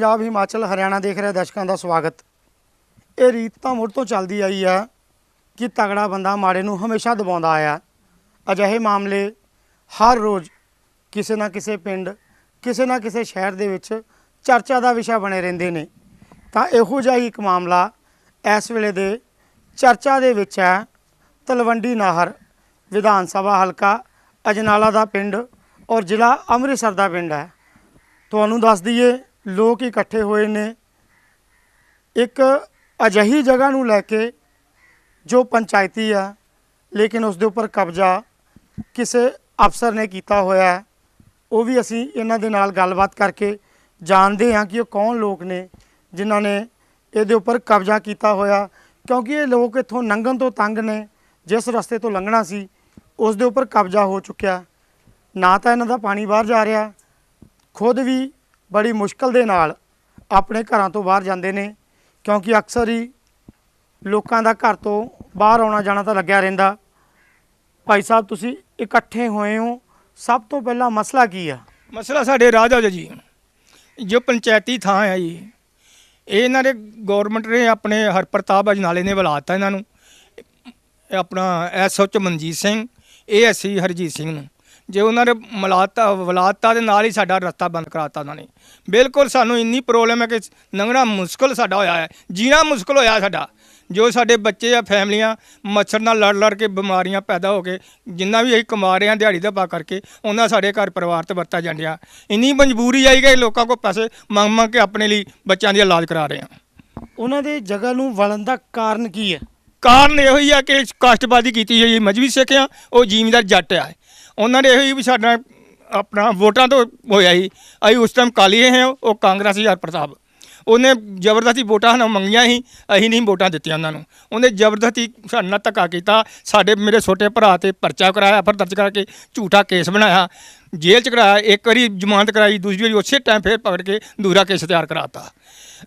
ਪੰਜਾਬ, ਹਿਮਾਚਲ, ਹਰਿਆਣਾ ਦੇਖ ਰਹੇ ਦਰਸ਼ਕਾਂ ਦਾ ਸਵਾਗਤ। ਇਹ ਰੀਤ ਤਾਂ ਮੁੱਢ ਤੋਂ ਚੱਲਦੀ ਆਈ ਆ ਕਿ ਤਗੜਾ ਬੰਦਾ ਮਾੜੇ ਨੂੰ ਹਮੇਸ਼ਾ ਦਬਾਉਂਦਾ ਆਇਆ। ਅਜਿਹੇ ਮਾਮਲੇ ਹਰ ਰੋਜ਼ ਕਿਸੇ ਨਾ ਕਿਸੇ ਪਿੰਡ, ਕਿਸੇ ਨਾ ਕਿਸੇ ਸ਼ਹਿਰ ਦੇ ਵਿੱਚ ਚਰਚਾ ਦਾ ਵਿਸ਼ਾ ਬਣੇ ਰਹਿੰਦੇ ਨੇ। ਤਾਂ ਇਹੋ ਜਿਹਾ ਹੀ ਇੱਕ ਮਾਮਲਾ ਇਸ ਵੇਲੇ ਦੇ ਚਰਚਾ ਦੇ ਵਿੱਚ ਹੈ। ਤਲਵੰਡੀ ਨਾਹਰ ਵਿਧਾਨ ਸਭਾ ਹਲਕਾ ਅਜਨਾਲਾ ਦਾ ਪਿੰਡ ਔਰ ਜ਼ਿਲ੍ਹਾ ਅੰਮ੍ਰਿਤਸਰ ਦਾ ਪਿੰਡ ਹੈ। ਤੁਹਾਨੂੰ ਦੱਸ ਦਈਏ ਲੋਕ ਇਕੱਠੇ ਹੋਏ ਨੇ। ਇੱਕ ਅਜਿਹੀ ਜਗ੍ਹਾ ਨੂੰ ਲੈ ਕੇ ਜੋ ਪੰਚਾਇਤੀ ਆ, ਲੇਕਿਨ ਉਸ ਦੇ ਉੱਪਰ ਕਬਜ਼ਾ ਕਿਸੇ ਅਫਸਰ ਨੇ ਕੀਤਾ ਹੋਇਆ ਹੈ। ਉਹ ਵੀ ਅਸੀਂ ਇਹਨਾਂ ਦੇ ਨਾਲ ਗੱਲਬਾਤ ਕਰਕੇ ਜਾਣਦੇ ਹਾਂ ਕਿ ਉਹ ਕੌਣ ਲੋਕ ਨੇ ਜਿਨ੍ਹਾਂ ਨੇ ਇਹਦੇ ਉੱਪਰ ਕਬਜ਼ਾ ਕੀਤਾ ਹੋਇਆ। ਕਿਉਂਕਿ ਇਹ ਲੋਕ ਇੱਥੋਂ ਲੰਘਣ ਤੋਂ ਤੰਗ ਨੇ। ਜਿਸ ਰਸਤੇ ਤੋਂ ਲੰਘਣਾ ਸੀ ਉਸ ਦੇ ਉੱਪਰ ਕਬਜ਼ਾ ਹੋ ਚੁੱਕਿਆ। ਨਾ ਤਾਂ ਇਹਨਾਂ ਦਾ ਪਾਣੀ ਬਾਹਰ ਜਾ ਰਿਹਾ। ਖੁਦ ਵੀ ਬੜੀ ਮੁਸ਼ਕਲ ਦੇ ਨਾਲ ਆਪਣੇ ਘਰਾਂ ਤੋਂ ਬਾਹਰ ਜਾਂਦੇ ਨੇ, ਕਿਉਂਕਿ ਅਕਸਰ ਹੀ ਲੋਕਾਂ ਦਾ ਘਰ ਤੋਂ ਬਾਹਰ ਆਉਣਾ ਜਾਣਾ ਤਾਂ ਲੱਗਿਆ ਰਹਿੰਦਾ। ਭਾਈ ਸਾਹਿਬ, ਤੁਸੀਂ ਇਕੱਠੇ ਹੋਏ ਹੋ, ਸਭ ਤੋਂ ਪਹਿਲਾਂ ਮਸਲਾ ਕੀ ਆ? ਮਸਲਾ ਸਾਡੇ ਰਾਜਾ ਜੀ। ਜੋ ਪੰਚਾਇਤੀ ਥਾਂ ਹੈ ਜੀ, ਇਹ ਇਹਨਾਂ ਦੇ ਗਵਰਨਮੈਂਟ ਨੇ ਆਪਣੇ ਹਰਪ੍ਰਤਾਪ ਅਜਨਾਲੇ ਨੇ ਬੁਲਾਤਾ ਇਹਨਾਂ ਨੂੰ। ਇਹ ਆਪਣਾ ਐਸਓਚ ਮਨਜੀਤ ਸਿੰਘ ਇਹ ਅਸੀਂ ਹਰਜੀਤ ਸਿੰਘ ਨੂੰ। ਜੇ ਉਹਨਾਂ ਨੇ ਮਲਾਤਾ ਵਲਾਤਾ ਦੇ ਨਾਲ ਹੀ ਸਾਡਾ ਰਸਤਾ ਬੰਦ ਕਰਾਤਾ ਉਹਨਾਂ ਨੇ। ਬਿਲਕੁਲ ਸਾਨੂੰ ਇੰਨੀ ਪ੍ਰੋਬਲਮ ਹੈ ਕਿ ਲੰਘਣਾ ਮੁਸ਼ਕਲ ਸਾਡਾ ਹੋਇਆ ਹੈ ਜੀਣਾ ਮੁਸ਼ਕਲ ਹੋਇਆ ਸਾਡਾ। ਜੋ ਸਾਡੇ ਬੱਚੇ ਆ ਫੈਮਲੀਆਂ ਮੱਛਰ ਨਾਲ ਲੜ ਲੜ ਕੇ ਬਿਮਾਰੀਆਂ ਪੈਦਾ ਹੋ ਕੇ ਜਿੰਨਾ ਵੀ ਅਸੀਂ ਕਮਾ ਰਹੇ ਹਾਂ ਦਿਹਾੜੀ ਦਾ ਪਾ ਕਰਕੇ ਉਹਨਾਂ ਸਾਡੇ ਘਰ ਪਰਿਵਾਰ ਤੇ ਵਰਤਾ ਜਾਂਦਿਆ ਇੰਨੀ ਮਜਬੂਰੀ ਆਈ ਕਿ ਲੋਕਾਂ ਕੋਲ ਪੈਸੇ ਮੰਗ ਮੰਗ ਕੇ ਆਪਣੇ ਲਈ ਬੱਚਿਆਂ ਦੀ ਇਲਾਜ ਕਰਾ ਰਹੇ ਹਾਂ। ਉਹਨਾਂ ਦੇ ਜਗ੍ਹਾ ਨੂੰ ਵਲਣ ਦਾ ਕਾਰਨ ਕੀ ਹੈ? ਕਾਰਨ ਇਹੋ ਹੀ ਆ ਕਿ ਕਾਸ਼ਤਬਾਜ਼ੀ ਕੀਤੀ ਹੋਈ ਮਜਬੀ ਸਿੱਖ ਆ ਉਹ ਜ਼ਿਮੀਂਦਾਰ ਜੱਟ ਆ। ਉਹਨਾਂ ਨੇ ਇਹੋ ਹੀ ਵੀ ਸਾਡਾ ਆਪਣਾ ਵੋਟਾਂ ਤੋਂ ਹੋਇਆ ਸੀ। ਅਸੀਂ ਉਸ ਟਾਈਮ ਕਾਲੀ ਹੈ ਉਹ ਕਾਂਗਰਸੀ ਹਰ ਪ੍ਰਤਾਪ ਉਹਨੇ ਜ਼ਬਰਦਸਤੀ ਵੋਟਾਂ ਸਾਨੂੰ ਮੰਗੀਆਂ ਸੀ ਅਸੀਂ ਨਹੀਂ ਵੋਟਾਂ ਦਿੱਤੀਆਂ ਉਹਨਾਂ ਨੂੰ। ਉਹਨੇ ਜ਼ਬਰਦਸਤੀ ਸਾਡੇ ਨਾਲ ਧੱਕਾ ਕੀਤਾ ਸਾਡੇ ਮੇਰੇ ਛੋਟੇ ਭਰਾ ਤੇ ਪਰਚਾ ਕਰਾਇਆ ਫਿਰ ਦਰਜ ਕਰਕੇ ਝੂਠਾ ਕੇਸ ਬਣਾਇਆ ਜੇਲ੍ਹ ਚ ਕਰਾਇਆ ਇੱਕ ਵਾਰੀ ਜ਼ਮਾਨਤ ਕਰਾਈ ਦੂਸਰੀ ਵਾਰੀ ਉਸੇ ਟਾਈਮ ਫੇਰ ਪਕੜ ਕੇ ਦੂਰਾ ਕੇਸ ਤਿਆਰ ਕਰਾਤਾ।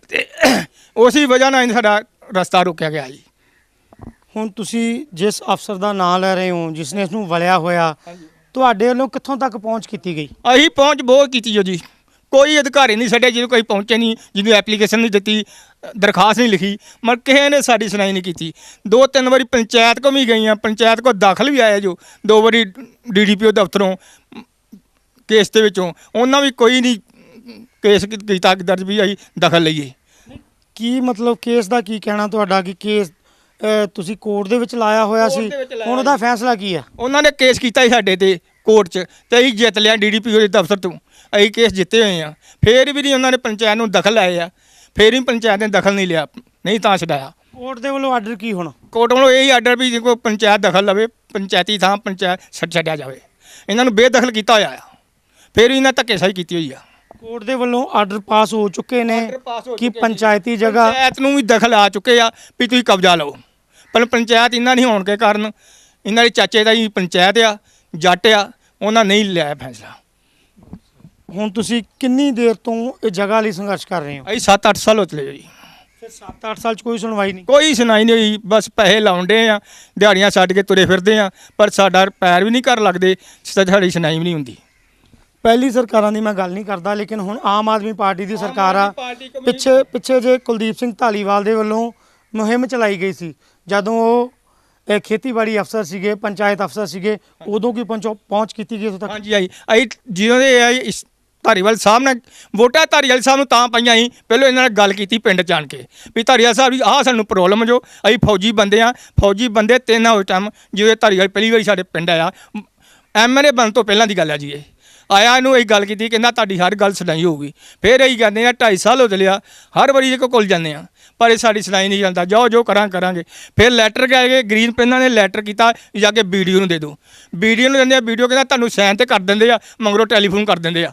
ਤੇ ਉਸੇ ਵਜ੍ਹਾ ਨਾਲ ਸਾਡਾ ਰਸਤਾ ਰੁਕਿਆ ਗਿਆ ਜੀ। ਹੁਣ ਤੁਸੀਂ ਜਿਸ ਅਫਸਰ ਦਾ ਨਾਮ ਲੈ ਰਹੇ ਹੋ ਜਿਸ ਨੇ ਇਸ ਨੂੰ ਵਲਿਆ ਹੋਇਆ ਤੁਹਾਡੇ ਵੱਲੋਂ ਕਿੱਥੋਂ ਤੱਕ ਪਹੁੰਚ ਕੀਤੀ ਗਈ? ਅਸੀਂ ਪਹੁੰਚ ਬਹੁਤ ਕੀਤੀ ਜੋ ਜੀ। ਕੋਈ ਅਧਿਕਾਰੀ ਨਹੀਂ ਸਾਡੇ ਜਿਹਨੂੰ ਕੋਈ ਪਹੁੰਚੇ ਨਹੀਂ ਜਿਹਨੂੰ ਐਪਲੀਕੇਸ਼ਨ ਨਹੀਂ ਦਿੱਤੀ ਦਰਖਾਸਤ ਨਹੀਂ ਲਿਖੀ ਮਰ ਕਿਸੇ ਨੇ ਸਾਡੀ ਸੁਣਾਈ ਨਹੀਂ ਕੀਤੀ। ਦੋ ਤਿੰਨ ਵਾਰੀ ਪੰਚਾਇਤ ਕੋ ਵੀ ਗਈਆਂ ਪੰਚਾਇਤ ਕੋ ਦਾਖਲ ਵੀ ਆਇਆ ਜੋ ਦੋ ਵਾਰੀ ਡੀਡੀਪੀਓ ਦਫ਼ਤਰੋਂ ਕੇਸ ਦੇ ਵਿੱਚੋਂ। ਉਹਨਾਂ ਵੀ ਕੋਈ ਨਹੀਂ ਕੇਸ ਕੀ- ਕੀਤਾ ਦਰਜ ਵੀ ਅਸੀਂ ਦਖਲ ਲਈਏ। ਕੀ ਮਤਲਬ ਕੇਸ ਦਾ ਕੀ ਕਹਿਣਾ ਤੁਹਾਡਾ ਕਿ ਕੇਸ ਤੁਸੀਂ ਕੋਰਟ ਦੇ ਵਿੱਚ ਲਾਇਆ ਹੋਇਆ ਸੀ। ਦੇ ਵਿੱਚ ਲਾਇਆ ਹੁਣ ਉਹਦਾ ਫੈਸਲਾ ਕੀ ਹੈ? ਉਹਨਾਂ ਨੇ ਕੇਸ ਕੀਤਾ ਸੀ ਸਾਡੇ ਤੇ ਕੋਰਟ 'ਚ ਤੇ ਅਸੀਂ ਜਿੱਤ ਲਿਆ ਡੀਡੀਪੀਓ ਦੇ ਦਫ਼ਤਰ ਤੋਂ। ਅਸੀਂ ਕੇਸ ਜਿੱਤੇ ਹੋਏ ਆ ਫੇਰ ਵੀ ਨਹੀਂ ਉਹਨਾਂ ਨੇ ਪੰਚਾਇਤ ਨੂੰ ਦਖਲ ਲਾਏ ਆ। ਫੇਰ ਵੀ ਪੰਚਾਇਤ ਨੇ ਦਖਲ ਨਹੀਂ ਲਿਆ। ਨਹੀਂ ਤਾਂ ਛਡਾਇਆ। ਕੋਰਟ ਦੇ ਵੱਲੋਂ ਆਰਡਰ ਕੀ ਹੁਣ? ਕੋਰਟ ਵੱਲੋਂ ਇਹ ਆਰਡਰ ਵੀ ਜੇ ਕੋਈ ਪੰਚਾਇਤ ਦਖਲ ਲਵੇ ਪੰਚਾਇਤੀ ਥਾਂ ਪੰਚਾਇਤ ਛੱਡ ਛੱਡਿਆ ਜਾਵੇ। ਇਹਨਾਂ ਨੂੰ ਬੇਦਖਲ ਕੀਤਾ ਹੋਇਆ ਆ। ਫੇਰ ਵੀ ਇਹਨਾਂ ਧੱਕੇਸ਼ਾਹੀ ਕੀਤੀ ਹੋਈ ਆ। ਕੋਰਟ ਦੇ ਵੱਲੋਂ ਆਰਡਰ ਪਾਸ ਹੋ ਚੁੱਕੇ ਨੇ ਕਿ ਪੰਚਾਇਤੀ ਜਗ੍ਹਾ ਪੰਚਾਇਤ ਨੂੰ ਵੀ ਦਖਲ ਆ ਚੁੱਕੇ ਆ ਵੀ ਤੁਸੀਂ ਕਬਜ਼ਾ ਲਓ। ਪਰ ਪੰਚਾਇਤ ਇਹਨਾਂ ਨਹੀਂ ਹੋਣ ਕੇ ਕਾਰਨ ਇਹਨਾਂ ਦੇ ਚਾਚੇ ਦਾ ਹੀ ਪੰਚਾਇਤ ਆ ਜੱਟ ਆ ਉਹਨਾਂ ਨਹੀਂ ਲਿਆ ਫੈਸਲਾ। ਹੁਣ ਤੁਸੀਂ ਕਿੰਨੀ ਦੇਰ ਤੋਂ ਇਹ ਜਗ੍ਹਾ ਲਈ ਸੰਘਰਸ਼ ਕਰ ਰਹੇ ਹੋ? ਅਸੀਂ 7-8 ਸਾਲ ਹੋ ਚਲੇ ਜੀ। ਫਿਰ 7-8 ਸਾਲ ਚ ਕੋਈ ਸੁਣਵਾਈ ਨਹੀਂ? ਕੋਈ ਸੁਣਾਈ ਨਹੀਂ ਹੋਈ ਬਸ ਪੈਸੇ ਲਾਉਂਦੇ ਆ ਦਿਹਾੜੀਆਂ ਛੱਡ ਕੇ ਤੁਰੇ ਫਿਰਦੇ ਆ ਪਰ ਸਾਡਾ ਪੈਰ ਵੀ ਨਹੀਂ ਘਰ ਲੱਗਦੇ ਸਾਡੀ ਸੁਣਾਈ ਵੀ ਨਹੀਂ ਹੁੰਦੀ। ਪਹਿਲੀ ਸਰਕਾਰਾਂ ਦੀ ਮੈਂ ਗੱਲ ਨਹੀਂ ਕਰਦਾ ਲੇਕਿਨ ਹੁਣ ਆਮ ਆਦਮੀ ਪਾਰਟੀ ਦੀ ਸਰਕਾਰ ਆ। ਪਿੱਛੇ ਪਿੱਛੇ ਜੇ ਕੁਲਦੀਪ ਸਿੰਘ ਢਾਲੀਵਾਲ ਦੇ ਵੱਲੋਂ ਮੁਹਿੰਮ ਚਲਾਈ ਗਈ ਸੀ ਜਦੋਂ ਉਹ, ਇਹ ਖੇਤੀਬਾੜੀ ਅਫਸਰ ਸੀਗੇ, ਪੰਚਾਇਤ ਅਫਸਰ ਸੀਗੇ, ਉਦੋਂ ਕੀ ਪਹੁੰਚੋ, ਪਹੁੰਚ ਕੀਤੀ ਗਈ ਉਦੋਂ ਤੱਕ? ਹਾਂਜੀ, ਆਈ ਅਸੀਂ ਜਦੋਂ ਦੇ ਆਏ ਇਸ ਧਾਰੀਵਾਲ ਸਾਹਿਬ ਨੇ ਵੋਟਾਂ ਧਾਰੀਵਾਲ ਸਾਹਿਬ ਨੂੰ ਤਾਂ ਪਾਈਆਂ ਸੀ, ਪਹਿਲਾਂ ਇਹਨਾਂ ਨਾਲ ਗੱਲ ਕੀਤੀ ਪਿੰਡ ਜਾਣ ਕੇ, ਵੀ ਧਾਰੀਵਾਲ ਸਾਹਿਬ ਜੀ, ਆਹ ਸਾਨੂੰ ਪ੍ਰੋਬਲਮ ਜੋ, ਅਸੀਂ ਫੌਜੀ ਬੰਦੇ ਆ ਫੌਜੀ ਬੰਦੇ ਤਿੰਨ ਹੋ ਟਾਈਮ ਜਿਵੇਂ ਧਾਰੀਵਾਲ ਪਹਿਲੀ ਵਾਰੀ ਸਾਡੇ ਪਿੰਡ ਆਇਆ ਐਮਐਲਏ ਬਣ ਤੋਂ ਪਹਿਲਾਂ ਦੀ ਗੱਲ ਹੈ ਜੀ ਇਹ। ਆਇਆ ਇਹਨੂੰ ਇਹ ਗੱਲ ਕੀਤੀ, ਕਹਿੰਦਾ ਤੁਹਾਡੀ ਹਰ ਗੱਲ ਸੁਣਾਈ ਹੋਊਗੀ। ਫਿਰ ਇਹੀ ਕਹਿੰਦੇ ਆ 2.5 ਸਾਲ ਹੋ ਚਲਿਆ ਹਰ ਵਾਰੀ ਇਹਦੇ ਕੋਲ ਜਾਂਦੇ ਆ। ਪਰ ਇਹ ਸਾਡੀ ਸੁਣਾਈ ਨਹੀਂ ਜਾਂਦਾ ਜੋ ਜੋ ਕਰਾਂ, ਕਰਾਂਗੇ। ਫਿਰ ਲੈਟਰ ਗਏ ਗਏ ਗ੍ਰੀਨ ਪੈਨਾਂ ਨੇ ਲੈਟਰ ਕੀਤਾ, ਜਾ ਕੇ ਵੀਡੀਓ ਨੂੰ ਦੇ ਦਿਓ। ਵੀਡੀਓ ਨੂੰ ਦਿੰਦੇ ਆ, ਵੀਡੀਓ ਕਹਿੰਦਾ ਤੁਹਾਨੂੰ ਸਾਈਨ ਤੇ ਕਰ ਦਿੰਦੇ ਆ, ਮਗਰੋਂ ਟੈਲੀਫੋਨ ਕਰ ਦਿੰਦੇ ਆ,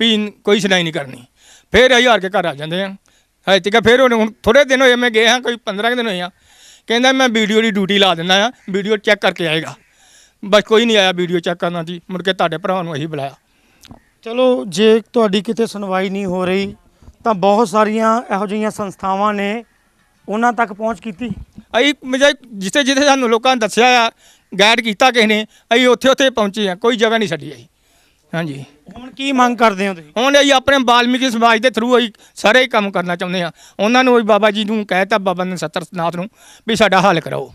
ਵੀ ਕੋਈ ਸੁਣਾਈ ਨਹੀਂ ਕਰਨੀ। ਫਿਰ ਅਸੀਂ ਹਾਰ ਕੇ ਘਰ ਆ ਜਾਂਦੇ ਆ। ਹਜੇ ਤੱਕ ਫਿਰ ਹੁਣ ਥੋੜੇ ਦਿਨ ਹੋਏ, ਮੈਂ ਗਏ ਹਾਂ, ਕੋਈ 15 ਦਿਨ ਹੋਏ ਆ। ਕਹਿੰਦਾ ਮੈਂ ਵੀਡੀਓ ਦੀ ਡਿਊਟੀ ਲਾ ਦਿੰਦਾ ਆ, ਵੀਡੀਓ ਚੈੱਕ ਕਰਕੇ ਆਏਗਾ। ਬਸ ਕੋਈ ਨਹੀਂ ਆਇਆ ਵੀਡੀਓ ਚੈੱਕ ਕਰਨਾ ਜੀ ਮੁੜ ਕੇ ਤੁਹਾਡੇ ਭਰਾ ਨੂੰ ਅਸੀਂ ਬੁਲਾਇਆ। ਚਲੋ ਜੇ ਤੁਹਾਡੀ ਕਿਤੇ ਸੁਣਵਾਈ ਨਹੀਂ ਹੋ ਰਹੀ ਤਾਂ ਬਹੁਤ ਸਾਰੀਆਂ ਇਹੋ ਜਿਹੀਆਂ ਸੰਸਥਾਵਾਂ ਨੇ ਉਹਨਾਂ ਤੱਕ ਪਹੁੰਚ ਕੀਤੀ? ਅਸੀਂ ਮਜਾ ਜਿੱਥੇ ਜਿੱਥੇ ਸਾਨੂੰ ਲੋਕਾਂ ਨੇ ਦੱਸਿਆ ਆ ਗਾਈਡ ਕੀਤਾ ਕਿਸੇ ਨੇ ਅਸੀਂ ਉੱਥੇ ਉੱਥੇ ਪਹੁੰਚੇ ਆ ਕੋਈ ਜਗ੍ਹਾ ਨਹੀਂ ਛੱਡੀ ਅਸੀਂ ਹਾਂਜੀ। ਹੁਣ ਕੀ ਮੰਗ ਕਰਦੇ ਹੋ ਤੁਸੀਂ? ਹੁਣ ਅਸੀਂ ਆਪਣੇ ਬਾਲਮੀਕੀ ਸਮਾਜ ਦੇ ਥਰੂ ਅਸੀਂ ਸਾਰੇ ਕੰਮ ਕਰਨਾ ਚਾਹੁੰਦੇ ਆ। ਉਹਨਾਂ ਨੂੰ ਵੀ ਬਾਬਾ ਜੀ ਨੂੰ ਕਹਿਤਾ ਬਾਬਾ ਨੇ ਨਾਥ ਨੂੰ ਵੀ ਸਾਡਾ ਹੱਲ ਕਰਾਓ।